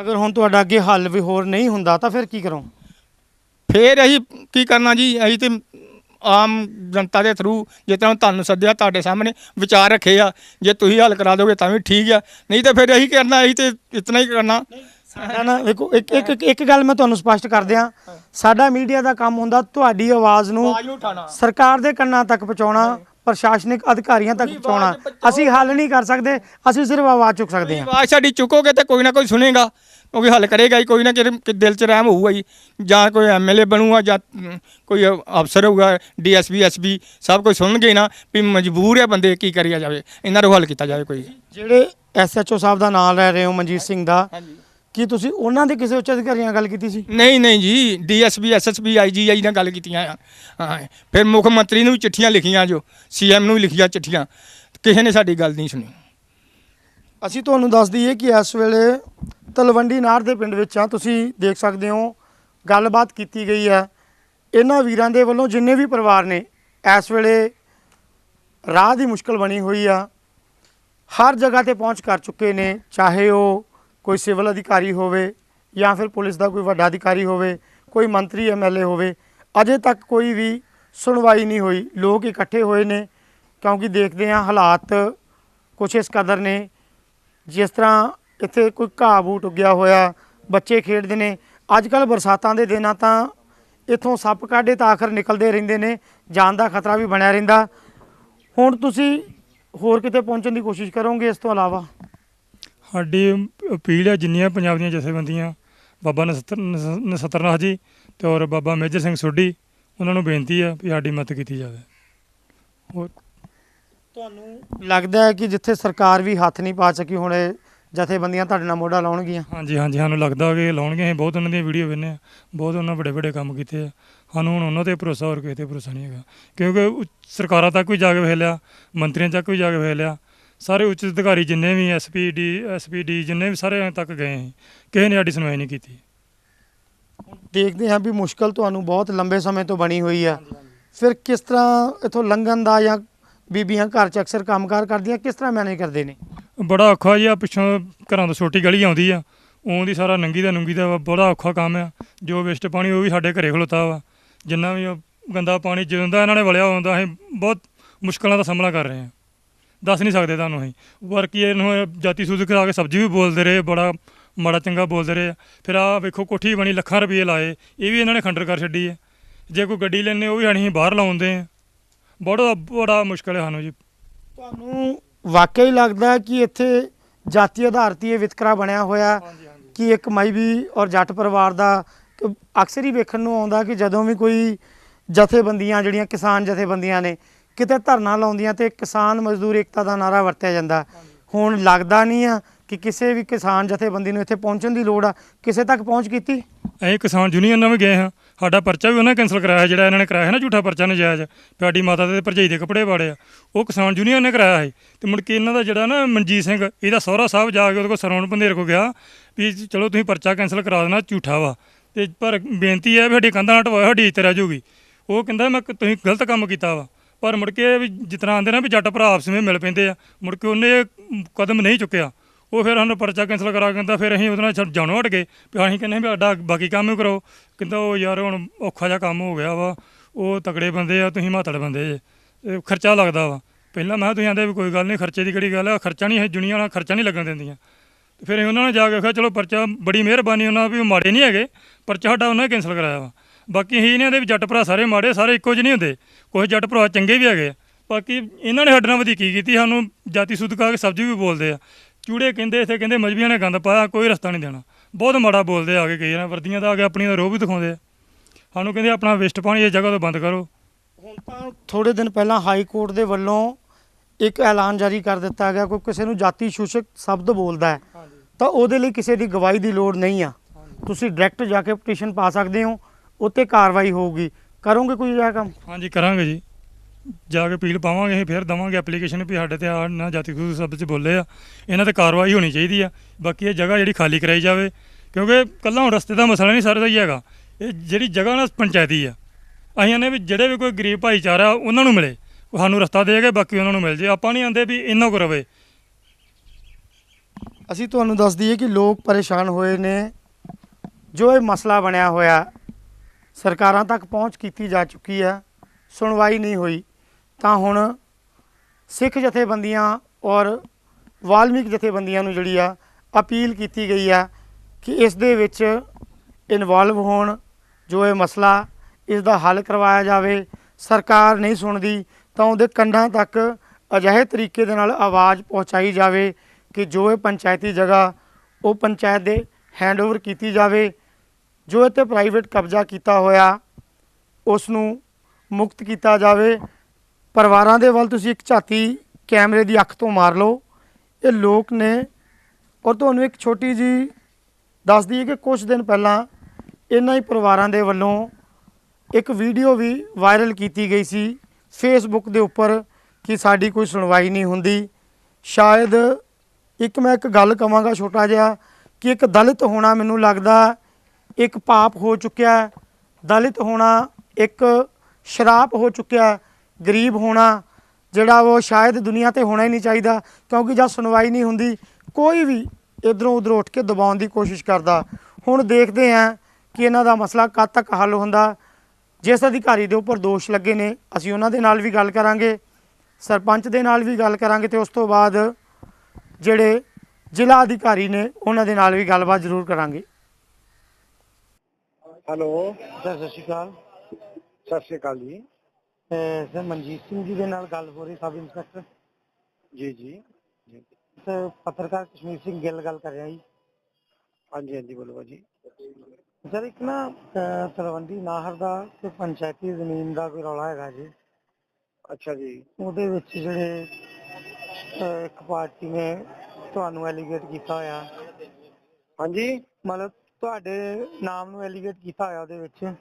ਅਗਰ ਹੁਣ ਤੁਹਾਡਾ ਅੱਗੇ ਹੱਲ ਵੀ ਹੋਰ ਨਹੀਂ ਹੁੰਦਾ ਤਾਂ ਫਿਰ ਕੀ ਕਰੋ? ਫੇਰ ਅਸੀਂ ਕੀ ਕਰਨਾ ਜੀ? ਅਸੀਂ ਤੇ ਆਮ ਜਨਤਾ ਦੇ ਥਰੂ ਜਿਸ ਤਰ੍ਹਾਂ ਤੁਹਾਨੂੰ ਸੱਦਿਆ ਤੁਹਾਡੇ ਸਾਹਮਣੇ ਵਿਚਾਰ ਰੱਖੇ ਆ। ਜੇ ਤੁਸੀਂ ਹੱਲ ਕਰਾ ਦੋਗੇ ਤਾਂ ਵੀ ਠੀਕ ਆ। ਨਹੀਂ ਤਾਂ ਫਿਰ ਅਸੀਂ ਕਰਨਾ? ਅਸੀਂ ਤੇ ਇਤਨਾ ਹੀ ਕਰਨਾ। ਸਾਡਾ ਨਾ ਵੇਖੋ ਇੱਕ ਇੱਕ ਇੱਕ- ਗੱਲ ਮੈਂ ਤੁਹਾਨੂੰ ਸਪਸ਼ਟ ਕਰ ਦਿਆਂ। ਸਾਡਾ ਮੀਡੀਆ ਦਾ ਕੰਮ ਹੁੰਦਾ ਤੁਹਾਡੀ ਆਵਾਜ਼ ਨੂੰ ਸਰਕਾਰ ਦੇ ਕੰਨਾਂ ਤੱਕ ਪਹੁੰਚਾਉਣਾ ਪ੍ਰਸ਼ਾਸਨਿਕ ਅਧਿਕਾਰੀਆਂ ਤੱਕ ਪਹੁੰਚਾਉਣਾ। ਅਸੀਂ ਹੱਲ ਨਹੀਂ ਕਰ ਸਕਦੇ ਅਸੀਂ ਸਿਰਫ ਆਵਾਜ਼ ਚੁੱਕ ਸਕਦੇ ਹਾਂ। ਆਵਾਜ਼ ਸਾਡੀ ਚੁੱਕੋਗੇ ਤੇ ਕੋਈ ਨਾ ਕੋਈ ਸੁਣੇਗਾ। ਕਿਉਂਕਿ ਹੱਲ ਕਰੇਗਾ ਹੀ ਕੋਈ ਨਾ ਕਿ ਦਿਲ 'ਚ ਰਹਿਮ ਹੋਊਗਾ ਜੀ। ਜਾਂ ਕੋਈ ਐਮਐਲਏ ਬਣੂਗਾ ਜਾਂ ਕੋਈ ਅਫਸਰ ਹੋਊਗਾ ਡੀਐਸਪੀ ਐਸਪੀ ਸਭ ਕੁਝ ਸੁਣਨਗੇ ਨਾ ਵੀ ਮਜਬੂਰ ਹੈ ਬੰਦੇ ਕੀ ਕਰਿਆ ਜਾਵੇ। ਇਹਨਾਂ ਨੂੰ ਹੱਲ ਕੀਤਾ ਜਾਵੇ ਕੋਈ। ਜਿਹੜੇ ਐਸਐਚਓ ਸਾਹਿਬ ਦਾ ਨਾਮ ਲੈ ਰਹੇ ਹੋ ਮਨਜੀਤ ਸਿੰਘ ਦਾ ਕੀ ਤੁਸੀਂ ਉਹਨਾਂ ਦੇ ਕਿਸੇ ਉੱਚ ਅਧਿਕਾਰੀਆਂ ਨਾਲ ਗੱਲ ਕੀਤੀ ਸੀ? ਨਹੀਂ ਨਹੀਂ ਜੀ ਡੀਐਸਪੀ ਐਸਐਸਪੀ ਆਈਜੀਆਈ ਨਾਲ ਗੱਲ ਕੀਤੀਆਂ ਆ। ਹਾਂ ਫਿਰ ਮੁੱਖ ਮੰਤਰੀ ਨੂੰ ਵੀ ਚਿੱਠੀਆਂ ਲਿਖੀਆਂ ਜੋ ਸੀਐਮ ਨੂੰ ਵੀ ਲਿਖੀਆਂ ਚਿੱਠੀਆਂ। ਕਿਸੇ ਨੇ ਸਾਡੀ ਗੱਲ ਨਹੀਂ ਸੁਣੀ। ਅਸੀਂ ਤੁਹਾਨੂੰ ਦੱਸ ਦਈਏ ਕਿ ਇਸ ਵੇਲੇ ਤਲਵੰਡੀ ਨਾਰ ਦੇ ਪਿੰਡ ਵਿੱਚ ਆ। ਤੁਸੀਂ ਦੇਖ ਸਕਦੇ ਹੋ ਗੱਲਬਾਤ ਕੀਤੀ ਗਈ ਹੈ। ਇਹਨਾਂ ਵੀਰਾਂ ਦੇ ਵੱਲੋਂ ਜਿੰਨੇ ਵੀ ਪਰਿਵਾਰ ਨੇ ਇਸ ਵੇਲੇ ਰਾਹ ਦੀ ਮੁਸ਼ਕਲ ਬਣੀ ਹੋਈ ਆ। ਹਰ ਜਗ੍ਹਾ ਤੇ ਪਹੁੰਚ ਕਰ ਚੁੱਕੇ ਨੇ ਚਾਹੇ ਉਹ ਕੋਈ ਸਿਵਲ ਅਧਿਕਾਰੀ ਹੋਵੇ ਜਾਂ ਫਿਰ ਪੁਲਿਸ ਦਾ ਕੋਈ ਵੱਡਾ ਅਧਿਕਾਰੀ ਹੋਵੇ, ਕੋਈ ਮੰਤਰੀ ਐਮਐਲਏ ਹੋਵੇ, ਅਜੇ ਤੱਕ ਕੋਈ ਵੀ ਸੁਣਵਾਈ ਨਹੀਂ ਹੋਈ। ਲੋਕ ਇਕੱਠੇ ਹੋਏ ਨੇ ਕਿਉਂਕਿ ਦੇਖਦੇ ਆ ਹਾਲਾਤ ਕੁਛ ਇਸ ਕਦਰ ਨੇ। ਜਿਸ ਤਰ੍ਹਾਂ ਇੱਥੇ ਕੋਈ ਘਾਹ ਬੂਟ ਉੱਗਿਆ ਹੋਇਆ, ਬੱਚੇ ਖੇਡਦੇ ਨੇ। ਅੱਜ ਕੱਲ ਬਰਸਾਤਾਂ ਦੇ ਦਿਨਾਂ ਤਾਂ ਇੱਥੋਂ ਸੱਪ ਕਾਢੇ ਤਾਂ ਆਖਰ ਨਿਕਲਦੇ ਰਹਿੰਦੇ ਨੇ, ਜਾਨ ਦਾ ਖਤਰਾ ਵੀ ਬਣਿਆ ਰਹਿੰਦਾ। ਹੁਣ ਤੁਸੀਂ ਹੋਰ ਕਿਤੇ ਪਹੁੰਚਣ ਦੀ ਕੋਸ਼ਿਸ਼ ਕਰੋਗੇ ਇਸ ਤੋਂ ਇਲਾਵਾ? ਸਾਡੀ ਅਪੀਲ ਹੈ ਜਿੰਨੀਆਂ ਪੰਜਾਬ ਦੀਆਂ ਜਥੇਬੰਦੀਆਂ ਬਾਬਾ ਨਸਤਰ ਨਸ- ਨਸਤਰਨਾਥ ਜੀ ਤੇ ਔਰ ਬਾਬਾ ਮੇਜਰ ਸਿੰਘ ਸੋਢੀ ਉਹਨਾਂ ਨੂੰ ਬੇਨਤੀ ਹੈ ਵੀ ਸਾਡੀ ਮਦਦ ਕੀਤੀ ਜਾਵੇ। ਹੋਰ? ਤੁਹਾਨੂੰ ਲੱਗਦਾ ਹੈ ਕਿ ਜਿੱਥੇ ਸਰਕਾਰ ਵੀ ਹੱਥ ਨਹੀਂ ਪਾ ਸਕੀ ਹੁਣ ਇਹ ਜਥੇਬੰਦੀਆਂ ਤੁਹਾਡੇ ਨਾਲ ਮੋਢਾ ਲਾਉਣਗੀਆਂ? ਹਾਂਜੀ ਹਾਂਜੀ ਸਾਨੂੰ ਲੱਗਦਾ ਕਿ ਲਾਉਣਗੇ ਅਸੀਂ ਬਹੁਤ ਉਹਨਾਂ ਦੀਆਂ ਵੀਡੀਓ ਵੇਖਦੇ ਹਾਂ ਬਹੁਤ ਉਹਨਾਂ ਵੱਡੇ ਵੱਡੇ ਕੰਮ ਕੀਤੇ ਆ। ਸਾਨੂੰ ਹੁਣ ਉਹਨਾਂ ਤੇ ਭਰੋਸਾ ਹੋਰ ਕਿਸੇ ਤੇ ਭਰੋਸਾ ਨਹੀਂ ਹੈਗਾ ਕਿਉਂਕਿ ਸਰਕਾਰਾਂ ਤੱਕ ਵੀ ਜਾ ਕੇ ਵੇਖ ਲਿਆ ਮੰਤਰੀਆਂ ਤੱਕ ਵੀ ਜਾ ਕੇ ਵੇਖ ਲਿਆ ਸਾਰੇ ਉੱਚ ਅਧਿਕਾਰੀ ਜਿੰਨੇ ਵੀ ਐਸਪੀਡੀ ਐਸਪੀਡੀ ਜਿੰਨੇ ਵੀ ਸਾਰੇ ਤੱਕ ਗਏ ਸੀ ਕਿਸੇ ਨੇ ਸਾਡੀ ਸੁਣਵਾਈ ਨਹੀਂ ਕੀਤੀ। ਦੇਖਦੇ ਹਾਂ ਵੀ ਮੁਸ਼ਕਲ ਤੁਹਾਨੂੰ ਬਹੁਤ ਲੰਬੇ ਸਮੇਂ ਤੋਂ ਬਣੀ ਹੋਈ ਆ। ਫਿਰ ਕਿਸ ਤਰ੍ਹਾਂ ਇਥੋਂ ਲੰਘਣ ਦਾ ਜਾਂ ਬੀਬੀਆਂ ਘਰ 'ਚ ਅਕਸਰ ਕੰਮਕਾਰ ਕਰਦੀਆਂ ਕਿਸ ਤਰ੍ਹਾਂ ਮੈਨੇਜ ਕਰਦੇ ਨੇ? ਬੜਾ ਔਖਾ ਜੀ ਆ ਪਿੱਛੋਂ ਘਰਾਂ ਤੋਂ ਛੋਟੀ ਗਲੀ ਆਉਂਦੀ ਆ ਉਹਦੀ ਸਾਰਾ ਨੰਗੀ ਦਾ ਨੁੰਗੀ ਦਾ ਵਾ, ਬੜਾ ਔਖਾ ਕੰਮ ਆ। ਜੋ ਵੇਸਟ ਪਾਣੀ ਉਹ ਵੀ ਸਾਡੇ ਘਰੇ ਖਲੋਤਾ ਵਾ। ਜਿੰਨਾ ਵੀ ਉਹ ਗੰਦਾ ਪਾਣੀ ਜਦੋਂ ਦਾ ਇਹਨਾਂ ਨੇ ਵਲਿਆ ਹੁੰਦਾ ਅਸੀਂ ਬਹੁਤ ਮੁਸ਼ਕਲਾਂ ਦਾ ਸਾਹਮਣਾ ਕਰ ਰਹੇ ਹਾਂ। ਦੱਸ ਨਹੀਂ ਸਕਦੇ ਤੁਹਾਨੂੰ ਅਸੀਂ। ਵਰਕੀ ਇਹਨੂੰ ਇਹ ਜਾਤੀ ਸੂਦ ਕਰਾ ਕੇ ਸਬਜ਼ੀ ਵੀ ਬੋਲਦੇ ਰਹੇ ਬੜਾ ਮਾੜਾ ਚੰਗਾ ਬੋਲਦੇ ਰਹੇ। ਫਿਰ ਆ ਵੇਖੋ ਕੋਠੀ ਬਣੀ ਲੱਖਾਂ ਰੁਪਏ ਲਾਏ। ਇਹ ਵੀ ਇਹਨਾਂ ਨੇ ਖੰਡਰ ਕਰ ਛੱਡੀ ਹੈ। ਜੇ ਕੋਈ ਗੱਡੀ ਲੈਣੇ ਉਹ ਵੀ ਅਸੀਂ ਬਾਹਰ ਲਾਉਂਦੇ ਆ ਬੜਾ ਬੜਾ ਮੁਸ਼ਕਲ ਹੈ ਸਾਨੂੰ ਜੀ। ਤੁਹਾਨੂੰ ਵਾਕਿਆ ਹੀ ਲੱਗਦਾ ਕਿ ਇੱਥੇ ਜਾਤੀ ਆਧਾਰਿਤ ਇਹ ਵਿਤਕਰਾ ਬਣਿਆ ਹੋਇਆ? ਕਿ ਇੱਕ ਮਾਈਵੀ ਔਰ ਜੱਟ ਪਰਿਵਾਰ ਦਾ ਅਕਸਰ ਹੀ ਵੇਖਣ ਨੂੰ ਆਉਂਦਾ ਕਿ ਜਦੋਂ ਵੀ ਕੋਈ ਜਥੇਬੰਦੀਆਂ ਜਿਹੜੀਆਂ ਕਿਸਾਨ ਜਥੇਬੰਦੀਆਂ ਨੇ ਕਿਤੇ ਧਰਨਾ ਲਾਉਂਦੀਆਂ ਤੇ ਕਿਸਾਨ ਮਜ਼ਦੂਰ ਏਕਤਾ ਦਾ ਨਾਰਾ ਵਰਤਿਆ ਜਾਂਦਾ। ਹੁਣ ਲੱਗਦਾ ਨਹੀਂ ਆ ਕਿ ਕਿਸੇ ਵੀ ਕਿਸਾਨ ਜਥੇਬੰਦੀ ਨੂੰ ਇੱਥੇ ਪਹੁੰਚਣ ਦੀ ਲੋੜ ਆ। ਕਿਸੇ ਤੱਕ ਪਹੁੰਚ ਕੀਤੀ? ਅਸੀਂ ਕਿਸਾਨ ਯੂਨੀਅਨ ਨਾਲ ਵੀ ਗਏ ਹਾਂ। ਸਾਡਾ ਪਰਚਾ ਵੀ ਉਹਨਾਂ ਕੈਨਸਲ ਕਰਾਇਆ ਜਿਹੜਾ ਇਹਨਾਂ ਨੇ ਕਰਾਇਆ ਨਾ ਝੂਠਾ ਪਰਚਾ ਨਜਾਇਜ਼। ਵੀ ਮਾਤਾ ਦੇ ਭਰਜਾਈ ਦੇ ਕੱਪੜੇ ਪਾੜੇ ਆ। ਉਹ ਕਿਸਾਨ ਯੂਨੀਅਨ ਨੇ ਕਰਾਇਆ ਸੀ। ਤੇ ਮੁੜ ਕੇ ਇਹਨਾਂ ਦਾ ਜਿਹੜਾ ਨਾ ਮਨਜੀਤ ਸਿੰਘ, ਇਹਦਾ ਸਹੁਰਾ ਸਾਹਿਬ ਜਾ ਕੇ ਉਹਦੇ ਕੋਲ ਸਰਵਣ ਪੰਧੇਰ ਕੋ ਗਿਆ ਵੀ ਚਲੋ ਤੁਸੀਂ ਪਰਚਾ ਕੈਨਸਲ ਕਰਾ ਦੇਣਾ, ਝੂਠਾ ਵਾ। ਤੇ ਪਰ ਬੇਨਤੀ ਹੈ ਵੀ ਸਾਡੀ ਕੰਧਾਂ ਨਾਲ ਢਵਾਇਆ ਸਾਡੀ ਇੱਜ਼ਤ ਰਹਿ ਜਾਊਗੀ। ਉਹ ਕਹਿੰਦਾ ਮੈਂ ਤੁਸੀਂ ਗਲਤ ਕੰਮ ਕੀਤਾ ਵਾ। ਪਰ ਮੁੜ ਕੇ ਵੀ ਜਿਤਨਾ ਆਂਦੇ ਨਾ ਵੀ ਜੱਟ ਭਰਾ ਆਪਸ ਵਿੱਚ ਮਿਲ ਪੈਂਦੇ ਆ, ਮੁੜ ਕੇ ਉਹਨੇ ਇਹ ਕਦਮ ਨਹੀਂ ਚੁੱਕਿਆ। ਉਹ ਫਿਰ ਸਾਨੂੰ ਪਰਚਾ ਕੈਨਸਲ ਕਰਾ ਕਹਿੰਦਾ, ਫਿਰ ਅਸੀਂ ਉਹਦੇ ਨਾਲ ਛੱਡ- ਜਾਣੋਂ ਹਟ ਗਏ ਵੀ ਅਸੀਂ ਕਹਿੰਦੇ ਵੀ ਸਾਡਾ ਬਾਕੀ ਕੰਮ ਵੀ ਕਰੋ। ਕਹਿੰਦਾ, ਉਹ ਯਾਰ ਹੁਣ ਔਖਾ ਜਿਹਾ ਕੰਮ ਹੋ ਗਿਆ ਵਾ, ਉਹ ਤਕੜੇ ਬੰਦੇ ਆ, ਤੁਸੀਂ ਮਾਤੜ ਬੰਦੇ ਜੇ। ਖਰਚਾ ਲੱਗਦਾ ਵਾ। ਪਹਿਲਾਂ ਮੈਂ ਕਿਹਾ ਤੁਸੀਂ ਆਂਦੇ ਵੀ ਕੋਈ ਗੱਲ ਨਹੀਂ, ਖਰਚੇ ਦੀ ਕਿਹੜੀ ਗੱਲ ਆ, ਖਰਚਾ ਨਹੀਂ ਇਹ ਦੁਨੀਆ ਨਾਲ ਖਰਚਾ ਨਹੀਂ ਲੱਗਣ ਦਿੰਦੀਆਂ। ਤੇ ਫਿਰ ਉਹਨਾਂ ਨੇ ਜਾ ਕੇ ਆਖਿਆ, ਚਲੋ ਪਰਚਾ ਬੜੀ ਮਿਹਰਬਾਨੀ ਉਹਨਾਂ ਵੀ ਉਹ ਮਾੜੇ ਨਹੀਂ ਹੈਗੇ, ਪਰਚਾ ਸਾਡਾ ਉਹਨਾਂ ਨੇ ਕੈਨਸਲ ਕਰਾਇਆ ਵਾ। ਬਾਕੀ ਅਸੀਂ ਇਹਨਾਂ ਦੇ ਵੀ ਜੱਟ ਭਰਾ ਸਾਰੇ ਮਾੜੇ ਸਾਰੇ ਇੱਕੋ ਜਿਹੇ ਨਹੀਂ ਹੁੰਦੇ। ਕੁਝ ਜੱਟ ਭਰਾ ਚੰਗੇ ਵੀ ਹੈਗੇ ਆ। ਬਾਕੀ ਇਹਨਾਂ ਨੇ ਸਾਡੇ ਨਾਲ ਵਧੀਕੀ ਕੀਤੀ ਸਾਨੂੰ ਜਾਤੀ ਸੁਧ ਕਾ ਕੇ ਸਬਜ਼ੀ ਵੀ ਬੋਲਦੇ ਆ। ਚੂੜੇ ਕਹਿੰਦੇ ਇੱਥੇ ਕਹਿੰਦੇ ਮਜਬੀਆਂ ਨੇ ਗੰਦ ਪਾਇਆ ਕੋਈ ਰਸਤਾ ਨਹੀਂ ਦੇਣਾ। ਬਹੁਤ ਮਾੜਾ ਬੋਲਦੇ ਆ ਕੇ ਕਈ ਵਰਦੀਆਂ ਦਾ ਆ ਕੇ ਆਪਣੀ ਦਾ ਰੋਹ ਵੀ ਦਿਖਾਉਂਦੇ ਆ। ਸਾਨੂੰ ਕਹਿੰਦੇ ਆਪਣਾ ਵੇਸਟ ਪਾਣੀ ਇਸ ਜਗ੍ਹਾ ਤੋਂ ਬੰਦ ਕਰੋ। ਹੁਣ ਤਾਂ ਥੋੜੇ ਦਿਨ ਪਹਿਲਾਂ ਹਾਈ ਕੋਰਟ ਦੇ ਵੱਲੋਂ ਇੱਕ ਐਲਾਨ ਜਾਰੀ ਕਰ ਦਿੱਤਾ ਗਿਆ ਕੋਈ ਕਿਸੇ ਨੂੰ ਜਾਤੀ ਸੂਚਕ ਸ਼ਬਦ ਬੋਲਦਾ ਹੈ। ਤਾਂ ਉਹਦੇ ਲਈ ਕਿਸੇ ਦੀ ਗਵਾਹੀ ਦੀ ਲੋੜ ਨਹੀਂ ਆ। ਤੁਸੀਂ ਡਾਇਰੈਕਟ ਜਾ ਕੇ ਪਟੀਸ਼ਨ ਪਾ ਸਕਦੇ ਹੋ। ਉੱਤੇ ਕਾਰਵਾਈ ਹੋਊਗੀ। ਕਰੋਗੇ ਕੋਈ ਅਜਿਹਾ ਕੰਮ? ਹਾਂਜੀ ਕਰਾਂਗੇ ਜੀ। ਜਾ ਕੇ ਅਪੀਲ ਪਾਵਾਂਗੇ ਅਸੀਂ ਫਿਰ ਦਵਾਂਗੇ ਐਪਲੀਕੇਸ਼ਨ ਵੀ ਸਾਡੇ ਤੇ ਆ ਨਾ ਜਾਤੀ ਖੂਦ ਸ਼ਬਦ ਚ ਬੋਲੇ ਆ। ਇਹਨਾਂ ਤੇ ਕਾਰਵਾਈ ਹੋਣੀ ਚਾਹੀਦੀ ਆ। ਬਾਕੀ ਇਹ ਜਗ੍ਹਾ ਜਿਹੜੀ ਖਾਲੀ ਕਰਾਈ ਜਾਵੇ ਕਿਉਂਕਿ ਕੱਲਾ ਹੁਣ ਰਸਤੇ ਦਾ ਮਸਲਾ ਨਹੀਂ ਸਾਰੇ ਦਾ ਹੀ ਹੈਗਾ। ਇਹ ਜਿਹੜੀ ਜਗ੍ਹਾ ਨਾ ਪੰਚਾਇਤੀ ਆ। ਅਸੀਂ ਨੇ ਵੀ ਜਿਹੜੇ ਵੀ ਕੋਈ ਗਰੀਬ ਭਾਈਚਾਰਾ ਉਹਨਾਂ ਨੂੰ ਮਿਲੇ। ਉਹ ਸਾਨੂੰ ਰਸਤਾ ਦੇ ਕੇ ਬਾਕੀ ਉਹਨਾਂ ਨੂੰ ਮਿਲ ਜੇ। ਆਪਾਂ ਨਹੀਂ ਆਂਦੇ ਵੀ ਇਹਨਾਂ ਕੋ ਰਵੇ। ਅਸੀਂ ਤੁਹਾਨੂੰ ਦੱਸ ਦਈਏ ਕਿ ਲੋਕ ਪਰੇਸ਼ਾਨ ਹੋਏ ਨੇ। ਜੋ ਇਹ ਮਸਲਾ ਬਣਿਆ ਹੋਇਆ ਸਰਕਾਰਾਂ ਤੱਕ ਪਹੁੰਚ ਕੀਤੀ ਜਾ ਚੁੱਕੀ ਹੈ, ਸੁਣਵਾਈ ਨਹੀਂ ਹੋਈ, ਤਾਂ ਹੁਣ ਸਿੱਖ ਜਥੇਬੰਦੀਆਂ ਔਰ ਵਾਲਮੀਕ ਜਥੇਬੰਦੀਆਂ ਨੂੰ ਜਿਹੜੀ ਆ ਅਪੀਲ ਕੀਤੀ ਗਈ ਆ ਕਿ ਇਸ ਦੇ ਵਿੱਚ ਇਨਵੋਲਵ ਹੋਣ, ਜੋ ਇਹ ਮਸਲਾ ਇਸ ਦਾ ਹੱਲ ਕਰਵਾਇਆ ਜਾਵੇ। ਸਰਕਾਰ ਨਹੀਂ ਸੁਣਦੀ ਤਾਂ ਉਹਦੇ ਕੰਢਾਂ ਤੱਕ ਅਜਿਹੇ ਤਰੀਕੇ ਦੇ ਨਾਲ ਆਵਾਜ਼ ਪਹੁੰਚਾਈ ਜਾਵੇ ਕਿ ਜੋ ਇਹ ਪੰਚਾਇਤੀ ਜਗ੍ਹਾ, ਉਹ ਪੰਚਾਇਤ ਦੇ ਹੈਂਡਓਵਰ ਕੀਤੀ ਜਾਵੇ। ਜੋ ਇੱਥੇ ਪ੍ਰਾਈਵੇਟ ਕਬਜ਼ਾ ਕੀਤਾ ਹੋਇਆ ਉਸ ਨੂੰ ਮੁਕਤ ਕੀਤਾ ਜਾਵੇ। ਪਰਿਵਾਰਾਂ ਦੇ ਵੱਲ ਤੁਸੀਂ ਇੱਕ ਝਾਤੀ ਕੈਮਰੇ ਦੀ ਅੱਖ ਤੋਂ ਮਾਰ ਲਓ। ਇਹ ਲੋਕ ਨੇ। ਔਰ ਤੁਹਾਨੂੰ ਇੱਕ ਛੋਟੀ ਜੀ ਦੱਸ ਦਈਏ ਕਿ ਕੁਝ ਦਿਨ ਪਹਿਲਾਂ ਇਹਨਾਂ ਹੀ ਪਰਿਵਾਰਾਂ ਦੇ ਵੱਲੋਂ ਇੱਕ ਵੀਡੀਓ ਵੀ ਵਾਇਰਲ ਕੀਤੀ ਗਈ ਸੀ ਫੇਸਬੁੱਕ ਦੇ ਉੱਪਰ ਕਿ ਸਾਡੀ ਕੋਈ ਸੁਣਵਾਈ ਨਹੀਂ ਹੁੰਦੀ। ਸ਼ਾਇਦ ਇੱਕ ਮੈਂ ਇੱਕ ਗੱਲ ਕਵਾਂਗਾ ਛੋਟਾ ਜਿਹਾ ਕਿ ਇੱਕ ਦਲਿਤ ਹੋਣਾ ਮੈਨੂੰ ਲੱਗਦਾ ਇੱਕ ਪਾਪ ਹੋ ਚੁੱਕਿਆ ਹੈ, ਦਲਿਤ ਹੋਣਾ ਇੱਕ ਸ਼ਰਾਪ ਹੋ ਚੁੱਕਿਆ ਹੈ, ਗਰੀਬ ਹੋਣਾ ਜਿਹੜਾ ਉਹ ਸ਼ਾਇਦ ਦੁਨੀਆ ਤੇ ਹੋਣਾ ਹੀ ਨਹੀਂ ਚਾਹੀਦਾ, ਕਿਉਂਕਿ ਜਦ ਸੁਣਵਾਈ ਨਹੀਂ ਹੁੰਦੀ, ਕੋਈ ਵੀ ਇਧਰੋਂ ਉਧਰੋਂ ਉੱਠ ਕੇ ਦਬਾਉਣ ਦੀ ਕੋਸ਼ਿਸ਼ ਕਰਦਾ। ਹੁਣ ਦੇਖਦੇ ਹਾਂ ਕਿ ਇਹਨਾਂ ਦਾ ਮਸਲਾ ਕਦ ਤੱਕ ਹੱਲ ਹੁੰਦਾ। ਜਿਸ ਅਧਿਕਾਰੀ ਦੇ ਉੱਪਰ ਦੋਸ਼ ਲੱਗੇ ਨੇ, ਅਸੀਂ ਉਹਨਾਂ ਦੇ ਨਾਲ ਵੀ ਗੱਲ ਕਰਾਂਗੇ, ਸਰਪੰਚ ਦੇ ਨਾਲ ਵੀ ਗੱਲ ਕਰਾਂਗੇ ਤੇ ਉਸ ਤੋਂ ਬਾਅਦ ਜਿਹੜੇ ਜ਼ਿਲ੍ਹਾ ਅਧਿਕਾਰੀ ਨੇ, ਉਹਨਾਂ ਦੇ ਨਾਲ ਵੀ ਗੱਲਬਾਤ ਜ਼ਰੂਰ ਕਰਾਂਗੇ। ਹੈਲੋ। ਸਰ ਸਤਿ ਸ਼੍ਰੀ ਅਕਾਲ। ਸਤਿ ਸ਼੍ਰੀ ਅਕਾਲ ਜੀ। ਸਰ ਮਨਜੀਤ ਸਿੰਘ ਜੀ ਦੇ ਨਾਲ ਗੱਲ ਹੋ ਰਹੀ ਸਬ ਇੰਸਪੈਕਟਰ। ਜੀ ਜੀ। ਸਰ ਪੱਤਰਕਾਰ ਕਸ਼ਮੀਰ ਸਿੰਘ ਗਿੱਲ ਗੱਲ ਕਰ ਰਿਹਾ ਜੀ। ਹਾਂਜੀ ਹਾਂਜੀ ਬੋਲੋ ਜੀ ਸਰ ਇੱਕ ਨਾ ਤਲਵੰਡੀ ਨਾਹਰ ਦਾ ਤੇ ਪੰਚਾਇਤੀ ਜ਼ਮੀਨ ਦਾ ਕੋਈ ਰੌਲਾ ਹੈਗਾ ਜੀ। ਅੱਛਾ ਜੀ। ਉਹਦੇ ਵਿੱਚ ਜਿਹੜੇ ਇੱਕ ਪਾਰਟੀ ਨੇ ਤੁਹਾਨੂੰ ਐਲੀਗੇਟ ਕੀਤਾ ਹੋਇਆ। ਹਾਂਜੀ। ਮਤਲਬ ਤੁਹਾਡੇ ਨਾਮ ਨੂੰ ਐਲੀਗੇਟ ਕੀਤਾ ਹੋਇਆ ਉਹਦੇ ਵਿੱਚ।